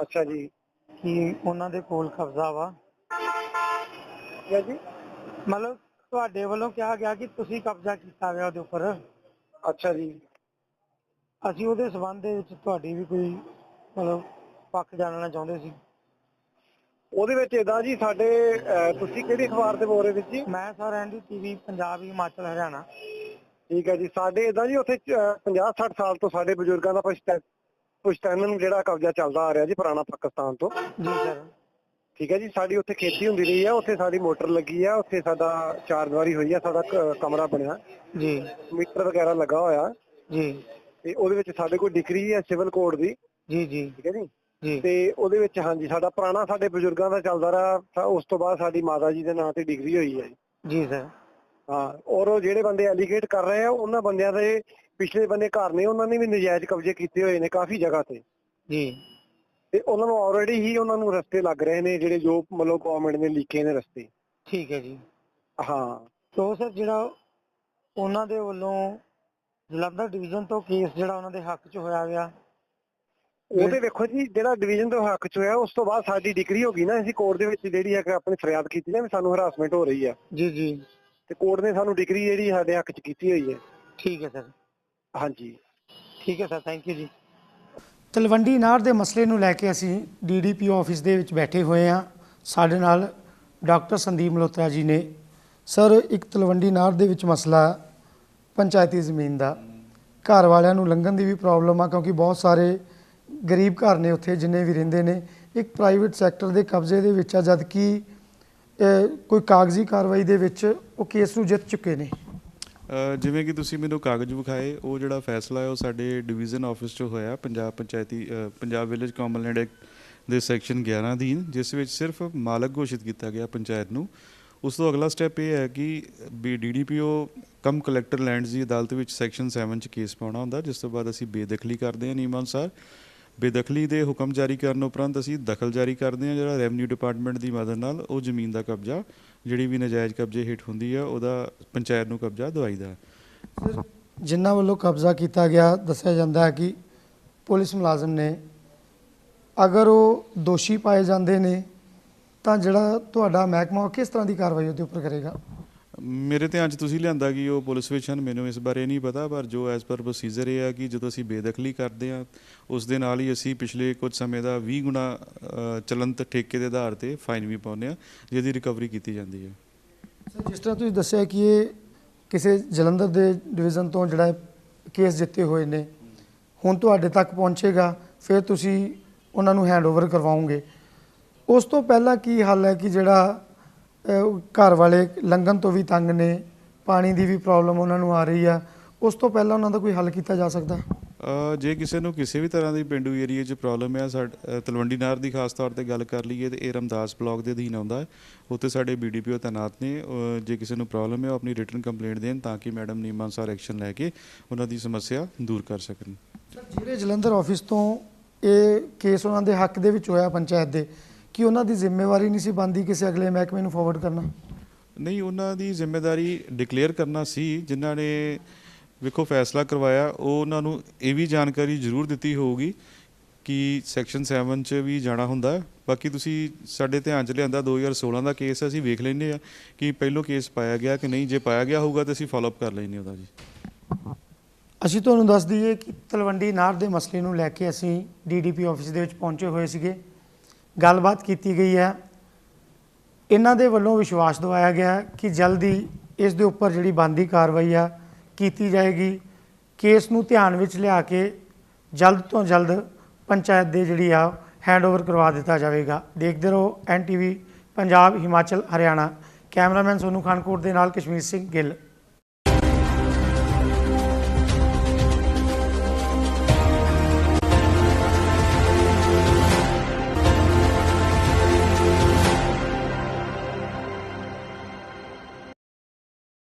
ਅੱਛਾ ਜੀ। ਕਿ ਉਹਨਾਂ ਦੇ ਕੋਲ ਕਬਜ਼ਾ ਵਾ। ਜੀ? ਮਤਲਬ ਤੁਹਾਡੇ ਵੱਲੋਂ ਕਿਹਾ ਗਿਆ ਕਿ ਤੁਸੀਂ ਕਬਜ਼ਾ ਕੀਤਾ ਹੋਇਆ ਉਹਦੇ ਉੱਪਰ। ਅੱਛਾ ਜੀ। ਅਸੀਂ ਉਹਦੇ ਸਬੰਧ ਦੇ ਵਿੱਚ ਤੁਹਾਡੀ ਵੀ ਕੋਈ ਮਤਲਬ ਪੱਖ ਜਾਣਨਾ ਚਾਹੁੰਦੇ ਸੀ। ਉਹਦੇ ਵਿੱਚ ਇਦਾਂ ਜੀ ਸਾਡੇ ਅਹ, ਤੁਸੀਂ ਕਿਹੜੀ ਅਖਬਾਰ ਤੇ ਬੋਲ ਰਹੇ ਵਿੱਚ ਜੀ ਮੈਂ sir ND TV Punjab Himachal Haryana. ਠੀਕ ਹੈ ਜੀ ਸਾਡੇ ਇਦਾਂ ਜੀ ਉੱਥੇ 50 60 ਸਾਲ ਤੋਂ ਸਾਡੇ ਬਜ਼ੁਰਗਾਂ ਦਾ ਪੁਸ਼ਤੈ- ਪੁਸ਼ਤੈਨਨ ਜਿਹੜਾ ਕਬਜ਼ਾ ਚੱਲਦਾ ਆ ਰਿਹਾ ਜੀ ਪੁਰਾਣਾ ਪਾਕਿਸਤਾਨ ਤੋਂ। ਜੀ ਸਰ। ਠੀਕ ਹੈ ਜੀ ਸਾਡੀ ਉੱਥੇ ਖੇਤੀ ਹੁੰਦੀ ਰਹੀ ਆ ਉੱਥੇ ਸਾਡੀ ਮੋਟਰ ਲੱਗੀ ਆ ਉੱਥੇ ਸਾਡਾ ਚਾਰ ਦੀਵਾਰੀ ਹੋਈ ਆ ਸਾਡਾ ਕਮਰਾ ਬਣਿਆ। ਜੀ। ਮੀਟਰ ਵਗੈਰਾ ਲੱਗਾ ਹੋਇਆ। ਜੀ। ਤੇ ਉਹਦੇ ਵਿੱਚ ਸਾਡੇ ਕੋਲ ਡਿਗਰੀ ਹੈ ਸਿਵਲ ਕੋਡ ਦੀ। ਜੀ ਜੀ। ਠੀਕ ਹੈ ਜੀ। ਤੇ ਉਹਦੇ ਵਿੱਚ ਹਾਂਜੀ ਸਾਡਾ ਪੁਰਾਣਾ ਸਾਡੇ ਬਜ਼ੁਰਗਾਂ ਦਾ ਚੱਲਦਾ ਰਿਹਾ ਉਸ ਤੋਂ ਬਾਅਦ ਸਾਡੀ ਮਾਤਾ ਜੀ ਦੇ ਨਾਂ ਤੇ ਡਿਗਰੀ ਹੋਈ ਹੈ। ਜੀ ਸਰ। ਹਾਂ ਔਰ ਉਹ ਜਿਹੜੇ ਬੰਦੇ ਐਲੀਗੇਟ ਕਰ ਰਹੇ ਆ ਉਹਨਾਂ ਬੰਦਿਆਂ ਦੇ ਪਿਛਲੇ ਬੰਦੇ ਘਰ ਨੇ ਉਹਨਾਂ ਨੇ ਵੀ ਨਜਾਇਜ਼ ਕਬਜ਼ੇ ਕੀਤੇ ਹੋਏ ਨੇ ਕਾਫੀ ਜਗ੍ਹਾ ਤੇ। ਜੀ। ਤੇ ਉਹਨਾਂ ਨੂੰ ਆਲਰੇਡੀ ਹੀ ਉਹਨਾਂ ਨੂੰ ਰਸਤੇ ਲੱਗ ਰਹੇ ਨੇ ਜਿਹੜੇ ਜੋ ਮਤਲਬ ਗਵਰਨਮੈਂਟ ਨੇ ਲਿਖੇ ਨੇ ਰਸਤੇ। ਠੀਕ ਹੈ ਜੀ। ਹਾਂ। ਤੋ ਸਰ ਜਿਹੜਾ ਉਹਨਾਂ ਦੇ ਵੱਲੋਂ ਜਲੰਧਰ ਡਿਵੀਜ਼ਨ ਤੋਂ ਕੇਸ ਜਿਹੜਾ ਉਹਨਾਂ ਦੇ ਹੱਕ 'ਚ ਹੋਇਆ ਗਿਆ ਉਹਦੇ ਵੇਖੋ ਜੀ ਜਿਹੜਾ ਡਿਵੀਜ਼ਨ ਤੋਂ ਹੱਕ ਚ ਹੋਇਆ ਉਸ ਤੋਂ ਬਾਅਦ ਸਾਡੀ ਡਿਗਰੀ ਹੋ ਗਈ ਨਾ ਅਸੀਂ ਕੋਰਟ ਦੇ ਵਿੱਚ ਜਿਹੜੀ ਹੈ ਕਿ ਆਪਣੀ ਫਰਿਆਦ ਕੀਤੀ ਨਾ ਵੀ ਸਾਨੂੰ ਹਰਾਸਮੈਂਟ ਹੋ ਰਹੀ ਆ। ਜੀ ਜੀ। ਤੇ ਕੋਰਟ ਨੇ ਸਾਨੂੰ ਡਿਗਰੀ ਜਿਹੜੀ ਸਾਡੇ ਹੱਕ ਚ ਕੀਤੀ ਹੋਈ ਹੈ। ਠੀਕ ਹੈ ਸਰ। ਹਾਂਜੀ। ਠੀਕ ਹੈ ਸਰ ਥੈਂਕ ਯੂ ਜੀ। ਤਲਵੰਡੀ ਨਾਰ ਦੇ ਮਸਲੇ ਨੂੰ ਲੈ ਕੇ ਅਸੀਂ ਡੀਡੀਪੀਓ ਆਫਿਸ ਦੇ ਵਿੱਚ ਬੈਠੇ ਹੋਏ ਹਾਂ। ਸਾਡੇ ਨਾਲ ਡਾਕਟਰ ਸੰਦੀਪ ਮਲਹੋਤਰਾ ਜੀ ਨੇ। ਸਰ ਇੱਕ ਤਲਵੰਡੀ ਨਾਰ ਦੇ ਵਿੱਚ ਮਸਲਾ ਪੰਚਾਇਤੀ ਜ਼ਮੀਨ ਦਾ। ਘਰ ਵਾਲਿਆਂ ਨੂੰ ਲੰਘਣ ਦੀ ਵੀ ਪ੍ਰੋਬਲਮ ਆ ਕਿਉਂਕਿ ਬਹੁਤ ਸਾਰੇ ਗਰੀਬ ਘਰ ਨੇ ਉੱਥੇ ਜਿੰਨੇ ਵੀ ਰਹਿੰਦੇ ਨੇ। ਇੱਕ ਪ੍ਰਾਈਵੇਟ ਸੈਕਟਰ ਦੇ ਕਬਜ਼ੇ ਦੇ ਵਿੱਚ ਆ ਜਦ ਕਿ ਕੋਈ ਕਾਗਜ਼ੀ ਕਾਰਵਾਈ ਦੇ ਵਿੱਚ ਉਹ ਕੇਸ ਨੂੰ ਜਿੱਤ ਚੁੱਕੇ ਨੇ? ਜਿਵੇਂ ਕਿ ਤੁਸੀਂ ਮੈਨੂੰ ਕਾਗਜ਼ ਵਿਖਾਏ, ਉਹ ਜਿਹੜਾ ਫੈਸਲਾ ਹੈ, ਉਹ ਸਾਡੇ ਡਿਵੀਜ਼ਨ ਆਫਿਸ 'ਚ ਹੋਇਆ, ਪੰਜਾਬ ਪੰਚਾਇਤੀ Punjab village common land act ਦੇ ਸੈਕਸ਼ਨ 11 ਅਧੀਨ, ਜਿਸ ਵਿੱਚ ਸਿਰਫ ਮਾਲਕ ਘੋਸ਼ਿਤ ਕੀਤਾ ਗਿਆ ਪੰਚਾਇਤ ਨੂੰ। ਉਸ ਤੋਂ ਅਗਲਾ ਸਟੈਪ ਇਹ ਹੈ ਕਿ B DDPO cum collector lands ਦੀ ਅਦਾਲਤ ਵਿੱਚ ਸੈਕਸ਼ਨ 7 'ਚ ਕੇਸ ਪਾਉਣਾ ਹੁੰਦਾ, ਜਿਸ ਤੋਂ ਬਾਅਦ ਅਸੀਂ ਬੇਦਖਲੀ ਕਰਦੇ ਹਾਂ ਨਿਯਮ ਅਨੁਸਾਰ। ਬੇਦਖਲੀ ਦੇ ਹੁਕਮ ਜਾਰੀ ਕਰਨ ਉਪਰੰਤ ਅਸੀਂ ਦਖਲ ਜਾਰੀ ਕਰਦੇ ਹਾਂ। ਜਿਹੜਾ ਰੈਵਨਿਊ ਡਿਪਾਰਟਮੈਂਟ ਦੀ ਮਦਦ ਨਾਲ ਉਹ ਜ਼ਮੀਨ ਦਾ ਕਬਜ਼ਾ, ਜਿਹੜੀ ਵੀ ਨਜਾਇਜ਼ ਕਬਜ਼ੇ ਹੇਠ ਹੁੰਦੀ ਆ ਉਹਦਾ ਪੰਚਾਇਤ ਨੂੰ ਕਬਜ਼ਾ ਦਵਾਈਦਾ ਹੈ। ਸਰ, ਜਿਨ੍ਹਾਂ ਵੱਲੋਂ ਕਬਜ਼ਾ ਕੀਤਾ ਗਿਆ, ਦੱਸਿਆ ਜਾਂਦਾ ਹੈ ਕਿ ਪੁਲਿਸ ਮੁਲਾਜ਼ਮ ਨੇ, ਅਗਰ ਉਹ ਦੋਸ਼ੀ ਪਾਏ ਜਾਂਦੇ ਨੇ, ਤਾਂ ਜਿਹੜਾ ਤੁਹਾਡਾ ਮਹਿਕਮਾ ਉਹ ਕਿਸ ਤਰ੍ਹਾਂ ਦੀ ਕਾਰਵਾਈ ਉਹਦੇ ਉੱਪਰ ਕਰੇਗਾ? ਮੇਰੇ ਧਿਆਨ 'ਚ ਤੁਸੀਂ ਲਿਆਂਦਾ ਕਿ ਉਹ ਪੁਲਿਸ ਵਿੱਚ ਹਨ ਮੈਨੂੰ ਇਸ ਬਾਰੇ ਨਹੀਂ ਪਤਾ, ਪਰ ਜੋ ਐਸ ਪਰ ਪ੍ਰੋਸੀਜਰ ਇਹ ਆ ਕਿ ਜਦੋਂ ਅਸੀਂ ਬੇਦਖਲੀ ਕਰਦੇ ਆ ਉਸ ਦੇ ਨਾਲ ਹੀ ਅਸੀਂ ਪਿਛਲੇ ਕੁਝ ਸਮੇਂ ਦਾ 20 ਗੁਣਾ ਚਲੰਤ ਠੇਕੇ ਦੇ ਆਧਾਰ ਤੇ ਫਾਈਨ ਵੀ ਪਾਉਂਦੇ ਆ ਜਿਹਦੀ ਰਿਕਵਰੀ ਕੀਤੀ ਜਾਂਦੀ ਹੈ। ਸਰ, ਜਿਸ ਤਰ੍ਹਾਂ ਤੁਸੀਂ ਦੱਸਿਆ ਕਿ ਇਹ ਕਿਸੇ ਜਲੰਧਰ ਦੇ ਡਿਵੀਜ਼ਨ ਤੋਂ ਜਿਹੜਾ ਕੇਸ ਜਿੱਤੇ ਹੋਏ ਨੇ, ਹੁਣ ਤੁਹਾਡੇ ਤੱਕ ਪਹੁੰਚੇਗਾ, ਫਿਰ ਤੁਸੀਂ ਉਹਨਾਂ ਨੂੰ ਹੈਂਡਓਵਰ ਕਰਵਾਉਂਗੇ ਉਸ ਤੋਂ ਪਹਿਲਾਂ ਕੀ ਹੱਲ ਹੈ ਕਿ ਜਿਹੜਾ ਘਰ ਵਾਲੇ ਲੰਘਣ ਤੋਂ ਵੀ ਤੰਗ ਨੇ ਪਾਣੀ ਦੀ ਵੀ ਪ੍ਰੋਬਲਮ ਉਹਨਾਂ ਨੂੰ ਆ ਰਹੀ ਆ ਉਸ ਤੋਂ ਪਹਿਲਾਂ ਉਹਨਾਂ ਦਾ ਕੋਈ ਹੱਲ ਕੀਤਾ ਜਾ ਸਕਦਾ? ਅ, ਜੇ ਕਿਸੇ ਨੂੰ ਕਿਸੇ ਵੀ ਤਰ੍ਹਾਂ ਦੀ ਪਿੰਡੂ ਏਰੀਆ 'ਚ ਪ੍ਰੋਬਲਮ ਹੈ ਸਾਡ ਅ, ਤਲਵੰਡੀ ਨਾਰ ਦੀ ਖਾਸ ਤੌਰ ਤੇ ਗੱਲ ਕਰ ਲਈਏ ਤੇ ਇਹ ਰਮਦਾਸ ਬਲਾਕ ਦੇ ਅਧੀਨ ਆਉਂਦਾ ਹੈ ਉੱਥੇ ਸਾਡੇ ਬੀਡੀਪੀਓ ਤੈਨਾਤ ਨੇ ਅ, ਜੇ ਕਿਸੇ ਨੂੰ ਪ੍ਰੋਬਲਮ ਹੈ ਉਹ ਆਪਣੀ ਰਿਟਨ ਕੰਪਲੇਂਟ ਦੇਣ ਤਾਂ ਕਿ ਮੈਡਮ ਨਿਯਮ ਅਨੁਸਾਰ ਐਕਸ਼ਨ ਲੈ ਕੇ ਉਹਨਾਂ ਦੀ ਸਮੱਸਿਆ ਦੂਰ ਕਰ ਸਕਣ। ਜਿਹੜੇ ਜਲੰਧਰ ਆਫਿਸ ਤੋਂ ਇਹ ਕੇਸ ਉਹਨਾਂ ਦੇ ਹੱਕ ਦੇ ਵਿੱਚ ਹੋਇਆ ਪੰਚਾਇਤ ਦੇ ਕਿ ਉਹਨਾਂ ਦੀ ਜ਼ਿੰਮੇਵਾਰੀ ਨਹੀਂ ਸੀ ਬੰਦੀ ਕਿਸੇ ਅਗਲੇ ਮਹਿਕਮੇ ਨੂੰ ਫਾਰਵਰਡ ਕਰਨਾ? ਨਹੀਂ ਉਹਨਾਂ ਦੀ ਜ਼ਿੰਮੇਵਾਰੀ ਡਿਕਲੇਅਰ ਕਰਨਾ ਸੀ ਜਿਨ੍ਹਾਂ ਨੇ ਵੇਖੋ ਫੈਸਲਾ ਕਰਵਾਇਆ ਉਹ ਉਹਨਾਂ ਨੂੰ ਇਹ ਵੀ ਜਾਣਕਾਰੀ ਜ਼ਰੂਰ ਦਿੱਤੀ ਹੋਊਗੀ ਕਿ ਸੈਕਸ਼ਨ 7 ਚ ਵੀ ਜਾਣਾ ਹੁੰਦਾ। ਬਾਕੀ ਤੁਸੀਂ ਸਾਡੇ ਧਿਆਨ ਚ ਲਿਆਂਦਾ 2016 ਦਾ ਕੇਸ ਅਸੀਂ ਵੇਖ ਲੈਂਦੇ ਆ ਕਿ ਪਹਿਲੋ ਕੇਸ ਪਾਇਆ ਗਿਆ ਕਿ ਨਹੀਂ ਜੇ ਪਾਇਆ ਗਿਆ ਹੋਊਗਾ ਤਾਂ ਅਸੀਂ ਫਾਲੋ ਅਪ ਕਰ ਲੈਂਦੇ ਉਹਦਾ ਜੀ। ਅਸੀਂ ਤੁਹਾਨੂੰ ਦੱਸ ਦਈਏ ਕਿ ਤਲਵੰਡੀ ਨਾਰ ਦੇ ਮਸਲੇ ਨੂੰ ਲੈ ਕੇ ਅਸੀਂ ਡੀਡੀਪੀ ਆਫਿਸ ਦੇ ਵਿੱਚ ਪਹੁੰਚੇ ਹੋਏ ਸੀਗੇ। ਗੱਲਬਾਤ ਕੀਤੀ ਗਈ ਹੈ। ਇਹਨਾਂ ਦੇ ਵੱਲੋਂ ਵਿਸ਼ਵਾਸ ਦਿਵਾਇਆ ਗਿਆ ਕਿ ਜਲਦੀ ਇਸ ਦੇ ਉੱਪਰ ਜਿਹੜੀ ਬੰਦੀ ਕਾਰਵਾਈ ਆ ਕੀਤੀ ਜਾਏਗੀ। ਕੇਸ ਨੂੰ ਧਿਆਨ ਵਿੱਚ ਲਿਆ ਕੇ ਜਲਦ ਤੋਂ ਜਲਦ ਪੰਚਾਇਤ ਦੇ ਜਿਹੜੀ ਆ ਹੈਂਡਓਵਰ ਕਰਵਾ ਦਿੱਤਾ ਜਾਵੇਗਾ। ਦੇਖਦੇ ਰਹੋ ਐਨਟੀਵੀ ਪੰਜਾਬ, ਹਿਮਾਚਲ, ਹਰਿਆਣਾ। ਕੈਮਰਾਮੈਨ ਸੋਨੂ ਖਾਨਕੋਟ ਦੇ ਨਾਲ ਕਸ਼ਮੀਰ ਸਿੰਘ ਗਿੱਲ।